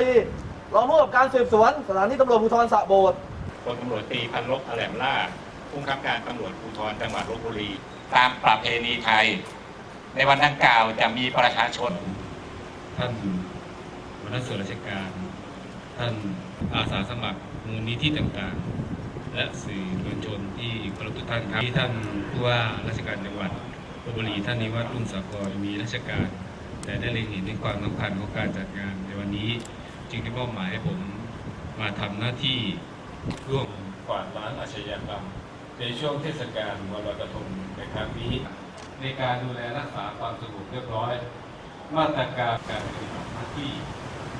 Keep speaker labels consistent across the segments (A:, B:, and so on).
A: ลีรองผู้กำกับการสืบสวนสถานีตำรวจภูธรสระโบสถ์
B: พลตำรวจตรีพันลบแถลมล่าผู้บังคับการตำรวจภูธรจังหวัดลบบุรี
C: ตามประเพณีไทย ในวันดังกล่าวจะมีประชาชน
D: ท่านหัวหน้าส่วนราชการ ท่านอาสาสมัครมูลนิธิต่างๆ และสื่อมวลชนที่เคารพทุกท่านครับที่ท่านผู้ว่าราชการจังหวัดลบบุรีท่านนิวัฒน์รุ่งสากรมีราชการ แต่ได้เล็งเห็นในความสำคัญของการจัดงานในวันนี้ จึงได้มอบหมายให้ผมมาทำหน้าที่ร่วมกวาดล้างอาชญากรรม ในช่วงเทศกาลวันลอยกระทงในครั้งนี้ ในการดูแลรักษาความสงบเรียบร้อย มาตรการการปฏิบัติหน้าที่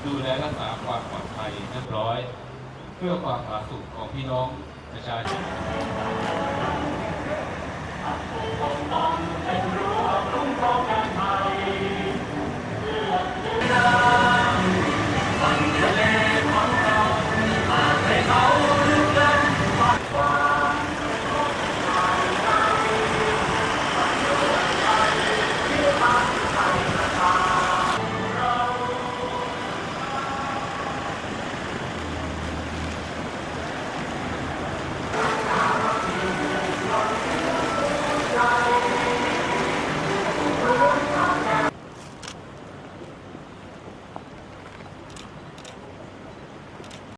D: ดูแลรักษาความปลอดภัยเรียบร้อย เพื่อความผาสุกของพี่น้องประชาชน